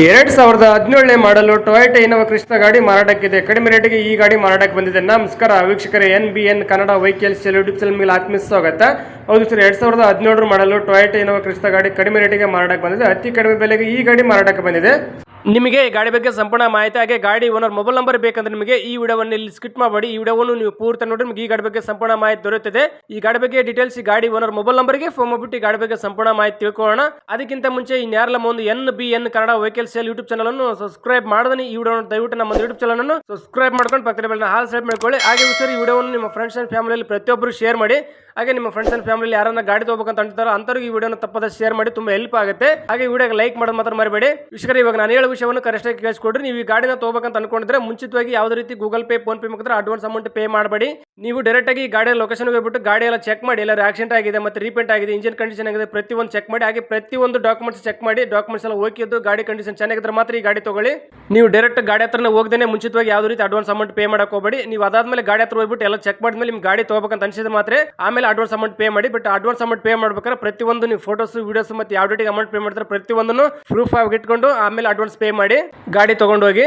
ಎರಡ್ ಸಾವಿರದ ಹದಿನೇಳನೇ ಮಾಡಲು ಟೊಯೋಟಾ ಇನೋವಾ ಕೃಷ್ಣ ಗಾಡಿ ಮಾರಾಟಕ್ಕಿದೆ. ಕಡಿಮೆ ರೇಟಿಗೆ ಈ ಗಾಡಿ ಮಾರಾಟಕ್ಕೆ ಬಂದಿದೆ. ನಮಸ್ಕಾರ, ವೀಕ್ಷಕರೇ, N B N Kannada vehicles YouTube channel ಮೇಲೆ ಆತ್ಮೀಯ ಸ್ವಾಗತ. ಹೌದು ಸರ್, ಎರಡ್ ಸಾವಿರದ ಹದಿನೇಳರ ಮಾಡಲು ಟೊಯೋಟಾ ಇನೋವಾ ಕೃಷ್ಣ ಗಾಡಿ ಕಡಿಮೆ ರೇಟಿಗೆ ಮಾರಾಟಕ್ಕೆ ಬಂದಿದೆ. ಅತಿ ಕಡಿಮೆ ಬೆಲೆಗೆ ಈ ಗಾಡಿ ಮಾರಾಟಕ್ಕೆ ಬಂದಿದೆ. ನಿಮಗೆ ಈ ಗಾಡಿ ಬಗ್ಗೆ ಸಂಪೂರ್ಣ ಮಾಹಿತಿ ಹಾಗೆ ಗಾಡಿ ಓನರ್ ಮೊಬೈಲ್ ನಂಬರ್ ಬೇಕಂದ್ರೆ ನಿಮಗೆ ಈ ವಿಡಿಯೋವನ್ನು ಇಲ್ಲಿ ಸ್ಕಿಟ್ ಮಾಡಬೇಡಿ ಈ ವಿಡಿಯೋವನ್ನು ನೀವು ಪೂರ್ತಿ ನೋಡಿ, ನಿಮಗೆ ಈ ಗಾಡಿ ಬಗ್ಗೆ ಸಂಪೂರ್ಣ ಮಾಹಿತಿ ದೊರೆಯುತ್ತದೆ. ಈ ಗಾಡಿ ಬಗ್ಗೆ ಡೀಟೇಲ್ಸ್ ಈ ಗಾಡಿ ಓನರ್ ಮೊಬೈಲ್ ನಂಬರ್ಗೆ ಫೋನ್ ಮಾಡಿಬಿಟ್ಟು ಈ ಗಾಡಿ ಬಗ್ಗೆ ಸಂಪೂರ್ಣ ಮಾಹಿತಿ ತಿಳ್ಕೊಳ್ಳೋಣ. ಅದಕ್ಕಿಂತ ಮುಂಚೆ ಇನ್ಯಾರಲ್ಲ ಒಂದು N B N Kannada vehicle sale YouTube channel ಅನ್ನು ಸಬ್ಸ್ಕ್ರೈಬ್ ಮಾಡಿದ್ರೆ ಈ ವಿಡಿಯೋ ದಯವಿಟ್ಟು ನಮ್ಮ ಯೂಟ್ಯೂಬ್ ಚಾನಲ್ ಅನ್ನು ಸಬ್ಸ್ಕ್ರೈಬ್ ಮಾಡ್ಕೊಂಡು ಪಕ್ಕದ ಬೆಲ್ಲ ಹಾಲ್ ಸೈಡ್ ಮಾಡ್ಕೊಳ್ಳಿ. ಹಾಗೆ ಸರ್ ಈ ವಿಡಿಯೋವನ್ನು ನಿಮ್ಮ ಫ್ರೆಂಡ್ಸ್ ಅಂಡ್ ಫ್ಯಾಮಿಲಿಯಲ್ಲಿ ಪ್ರತಿಯೊಬ್ಬರು ಶೇರ್ ಮಾಡಿ. ಹಾಗೆ ನಿಮ್ಮ ಫ್ರೆಂಡ್ಸ್ ಅಂಡ್ ಫ್ಯಾಮಿಲಿ ಯಾರನ್ನ ಗಾಡಿ ತಗೋಬೇಕಂತ ಅಂತಾರೋ ಅಂತವ್ರಿಗೆ ಈ ವಿಡಿಯೋನ ತಪ್ಪದ ಶೇರ್ ಮಾಡಿ ತುಂಬಾ ಹೆಲ್ಪ್ ಆಗುತ್ತೆ. ಹಾಗೆ ವಿಡಿಯೋಗೆ ಲೈಕ್ ಮಾಡೋದು ಮಾತ್ರ ಮರಿಬೇಡಿ. ವಿಷಯ ಇವಾಗ ನಾನು ಹೇಳೋ ವಿಷಯವನ್ನು ಕರೆಕ್ಟಾಗಿ ಕೇಳಿಸ್ಕೊಡ್ರಿ. ನೀವು ಈ ಗಾಡಿನ ತಗೋಬೇಕಂತ ಅನ್ಕೊಂಡಿದ್ರೆ ಮುಂಚಿತವಾಗಿ ಯಾವುದೇ ರೀತಿ ಗೂಗಲ್ ಪೇ ಫೋನ್ ಪೇ ಮುಖಾಂತರ ಅಡ್ವಾನ್ಸ್ ಅಮೌಂಟ್ ಪೇ ಮಾಡಬೇಡಿ. ನೀವು ಡೈರೆಕ್ಟ್ ಆಗಿ ಗಾಡಿಯ ಲೊಕೇಶನ್ ಹೋಗ್ಬಿಟ್ಟು ಗಾಡಿ ಎಲ್ಲ ಚೆಕ್ ಮಾಡಿ ಎಲ್ಲ ಆಕ್ಸಿಡೆಂಟ್ ಆಗಿದೆ ಮತ್ತೆ ರೀಪೇಂಟ್ ಆಗಿದೆ ಇಂಜಿನ್ ಕಂಡೀಷನ್ ಆಗಿದೆ, ಪ್ರತಿಯೊಂದು ಚೆಕ್ ಮಾಡಿ, ಹಾಗೆ ಪ್ರತಿಯೊಂದು ಡಾಕ್ಯುಮೆಂಟ್ಸ್ ಚೆಕ್ ಮಾಡಿ ಡಾಕ್ಯುಮೆಂಟ್ಸ್ ಎಲ್ಲ ಓಕೆ ಗಾಡಿ ಕಂಡೀಷನ್ ಚೆನ್ನಾಗಿದ್ರೆ ಮಾತ್ರ ಈ ಗಾಡಿ ತಗೊಳ್ಳಿ. ನೀವು ಡೈರೆಕ್ಟ್ ಗಾಡಿ ಹತ್ರನೇ ಹೋಗ್ದೇನೆ ಮುಂಚಿತವಾಗಿ ಯಾವುದೇ ರೀತಿ ಅಡ್ವಾನ್ಸ್ ಅಮೌಂಟ್ ಪೇ ಮಾಡಕ್ ಹೋಗಬೇಡಿ. ನೀವು ಅದಾದ್ಮೇಲೆ ಗಾಡಿ ಹತ್ರ ಹೋಗ್ಬಿಟ್ಟು ಎಲ್ಲ ಚೆಕ್ ಮಾಡಿದ್ಮೇಲೆ ನಿಮ್ ಗಾಡಿ ತಗೋಬೇಕಂತ ಅನಿಸಿದ ಮಾತ್ರ ಆಮೇಲೆ ಅಡ್ವಾನ್ಸ್ ಅಮೌಂಟ್ ಪೇ ಮಾಡಿ. ಬಟ್ ಅಡ್ವಾನ್ಸ್ ಅಮೌಂಟ್ ಪೇ ಮಾಡ್ಬೇಕಾದ್ರೆ ಪ್ರತಿಯೊಂದು ನೀವು ಫೋಟೋಸ್ ವೀಡಿಯೋಸ್ ಮತ್ತೆ ಯಾವ ಡೇಟಿಗೆ ಅಮೌಂಟ್ ಪೇ ಮಾಡ್ತಾರೆ. ಪ್ರತಿಯೊಂದನ್ನು ಪ್ರೂಫ್ ಆಗಿ ಇಟ್ಕೊಂಡು ಆಮೇಲೆ ಅಡ್ವಾನ್ಸ್ ಪೇ ಮಾಡಿ ಗಾಡಿ ತಗೊಂಡೋಗಿ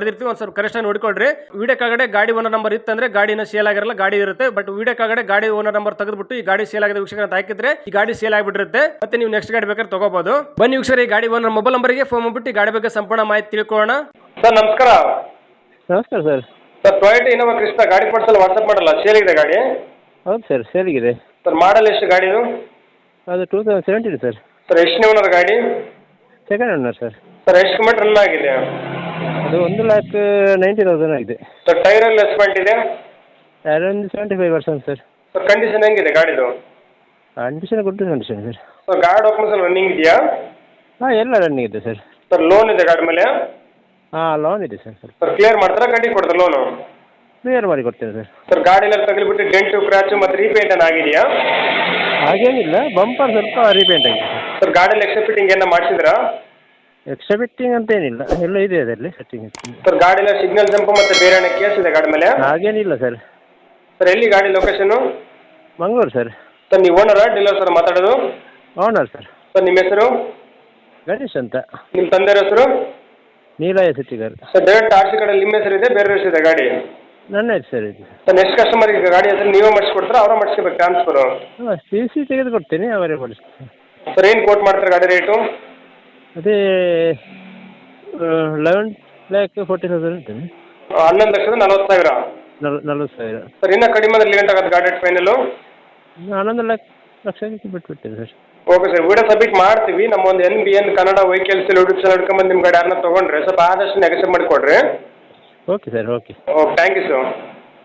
ಬರ್ದಿರ್ತೀವಿ ಒಂದು ಸ್ವಲ್ಪ ಕರೆಕ್ಷನ್ ನೋಡ್ಕೊಳ್ರಿ. ವಿಡಿಯೋ ಕಾಗಡೆ ಗಾಡಿ ಓನರ್ ನಂಬರ್ ಇತ್ತಂದ್ರೆ ಗಾಡಿನ ಸೇಲ್ ಆಗಿರಲ್ಲ ಗಾಡಿ ಇರುತ್ತೆ. ಬಟ್ ವಿಡಿಯೋ ಕಾಗಡೆ ಗಾಡಿ ಓನರ್ ನಂಬರ್ ತೆಗೆದ್ಬಿಟ್ಟು ಈ ಗಾಡಿ ಸೇಲ್ ಆಗಿದೆ ವೀಕ್ಷಕರ ಅಂತ ಹಾಕಿದ್ರೆ ಈ ಗಾಡಿ ಸೇಲ್ ಆಗಿಬಿಟ್ಟಿರುತ್ತೆ. ಮತ್ತೆ ನೀವು ನೆಕ್ಸ್ಟ್ ಗಾಡಿ ಬೇಕಾದ್ರೆ ತಗೋಬಹುದು ಬನ್ನಿ ವೀಕ್ಷಕರ ಈ ಗಾಡಿ ಓನರ್ ಮೊಬೈಲ್ ನಂಬರ್ಗೆ ಫೋನ್ ಮಾಡ್ಬಿಟ್ಟು ಈ ಗಾಡಿ ಬಗ್ಗೆ ಸಂಪೂರ್ಣ ಮಾಹಿತಿ ತಿಳ್ಕೊಳ್ಳೋಣ. ಸರ್ ನಮಸ್ಕಾರ. ನಮಸ್ಕಾರ sir. Sir Toyota Innova Crysta ಗಾಡಿ ಕೊಡ್ಸಲ್ಲ ವಾಟ್ಸಪ್ ಮಾಡಲ್ಲ ಸೇಲ್ ಇದೆ ಗಾಡಿ? ಹೌದು ಸರ್ ಸೇಲಿಗಿದೆ ಸರ್ ಮಾಡಲ್ ಎಷ್ಟು ಗಾಡಿದು ಅದು two thousand seventeen sir. Sir ಎಷ್ಟು ಓನರ್ ಗಾಡಿ? Second owner sir. ಸರ್ ಎಷ್ಟು ಕಿಲೋಮೀಟರ್ ರನ್ ಆಗಿದೆ? ಅದು ಒಂದು ಲ್ಯಾಕ್ ನೈಂಟಿ ತೌಸಂಡ್ ಆಗಿದೆ. ಸರ್ ಟೈರ್ ಎಲ್ಲ ಎಸ್ಪೆಂಟ್ ಇದೆ? Around seventy five percent sir sir condition ಹೆಂಗಿದೆ ಗಾಡಿದು? Condition good condition sir sir ಗಾಡಿ ಡಾಕ್ಯುಮೆಂಟ್ಸ್ ರನ್ನಿಂಗ್ ಇದೆಯಾ? ಹಾಂ ಎಲ್ಲ ರನ್ನಿಂಗ್ ಇದೆ ಸರ್ ಸರ್ ಲೋನ್ ಇದೆ ಗಾಡಿ ಮೇಲೆ? ಹಾಂ ಲೋನ್ ಇದೆ ಸರ್ ಸರ್ ಸರ್ ಕ್ಲಿಯರ್ ಮಾಡ್ತಾರಾ ಗಾಡಿ ಕೊಡ್ತಾರೆ ಲೋನು ಕ್ಲಿಯರ್ ಮಾಡಿ ಕೊಡ್ತೇವೆ ಸರ್ ಸರ್ ಗಾಡಿ ಎಲ್ಲ ತಗಲಿಬಿಟ್ಟು ಡೆಂಟು ಕ್ರ್ಯಾಚು ಮತ್ತು ರೀಪೇಂಟ್ ಏನು ಆಗಿದೆಯಾ? ಹಾಗೇನಿಲ್ಲ ಬಂಪರ್ ಸ್ವಲ್ಪ ರೀಪೇಂಟ್ ಆಗಿದೆ ಸರ್ ಸರ್ ಗಾಡಿಯಲ್ಲಿ ಎಕ್ಸ್ಟ್ರಾ ಫಿಟ್ಟಿಂಗ್ ಏನು ಮಾಡಿಸಿದ್ರಾ? ಎಕ್ಸ್ಟ್ರಾ ಫಿಟ್ಟಿಂಗ್ ಅಂತ ಏನಿಲ್ಲ ಎಲ್ಲ ಇದೆ ಅದರಲ್ಲಿ ಸೆಟ್ಟಿಂಗ್ ಸರ್ ಗಾಡಿಯಲ್ಲಿ ಸಿಗ್ನಲ್ ಜಂಪ್ ಮತ್ತೆ ಬೇರೆ ಏನಕ್ಕೆ ಕೇಸ್ ಇದೆ ಗಾಡಿ ಮೇಲೆ? ಹಾಗೇನಿಲ್ಲ ಸರ್ ಸರ್ ಎಲ್ಲಿ ಗಾಡಿ ಲೊಕೇಶನ್ ಮಂಗಳೂರು ಸರ್ ಸರ್ ನೀವು ಓನರಾ ಡೀಲರ್ ಸರ್ ಮಾತಾಡೋದು? ಓನರ್ ಸರ್ ಸರ್ ನಿಮ್ಮ ಹೆಸರು? ಗಣೇಶ್ ಅಂತ. ನಿಮ್ಮ ತಂದೆಯ ಹೆಸರು? ನೀಲಾಯ ಸಿಟ್ಟಿಗರ್. ಸರ್ ಡೈರೆಕ್ಟ್ ಆರ್ ಸಿ ಕಾರ್ಡಲ್ಲಿ ನಿಮ್ಮ ಹೆಸರು ಇದೆ ಬೇರೆ ಹೆಸರು ಇದೆ ಗಾಡಿ? ನನ್ನ ಹೆಸರು ಇದೆ. ಸರ್ ನೆಕ್ಸ್ಟ್ ಕಸ್ಟಮರ್ಗೆ ಗಾಡಿ ಹೆಸರು ನೀವೇ ಮಾಡಿಸ್ಕೊಡ್ತಾರಾ ಅವರ ಮಾಡಿಸ್ಕೋಬೇಕು ಟ್ರಾನ್ಸ್ಫರ್ ಸಿ ಸಿ ತೆಗೆದು ಕೊಡ್ತೀನಿ ಅವರೇ ಮಾಡಿಸ್ತೀನಿ ಸರ್ ಏನು ಕೋಟ್ ಮಾಡ್ತಾರೆ ಗಾಡಿ ರೇಟು ಅದೇ ಲೆವೆನ್ ಲ್ಯಾಕ್ ಫೋರ್ಟಿ ತೌಸಂಡ್ ಅಂತೇನೆ ಹನ್ನೊಂದು ಲಕ್ಷದ ನಲವತ್ತು ಸಾವಿರ? ನಲ್ ನಲ್ವತ್ತು ಸಾವಿರ. ಸರ್ ಇನ್ನೂ ಕಡಿಮೆ ಅಂದ್ರೆ ಲೇಟ್ ಆಗುತ್ತೆ ಗಾಡಿ ಫೈನಲು ಹನ್ನೊಂದು ಲಕ್ಷ ಲಕ್ಷಕ್ಕೆ ಬಿಟ್ಬಿಡ್ತೇನೆ sir. Okay sir video submit ಮಾಡ್ತೀವಿ. ನಮ್ಮ ಒಂದು N B N Kannada vehicles YouTube channel ಹಿಡ್ಕೊಂಬಂದು ನಿಮ್ಮ ಗಾಡಿ ಯಾರನ್ನ ತೊಗೊಂಡ್ರೆ ಸ್ವಲ್ಪ ಆದಷ್ಟು ನೆಗೆಸಿ ಮಾಡಿಕೊಡ್ರಿ. Okay sir okay okay thank you sir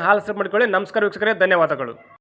ಹಾಲ್ ಸಬ್ ಮಾಡ್ಕೊಳ್ಳಿ. ನಮಸ್ಕಾರ ವೀಕ್ಷಕರೇ ಧನ್ಯವಾದಗಳು.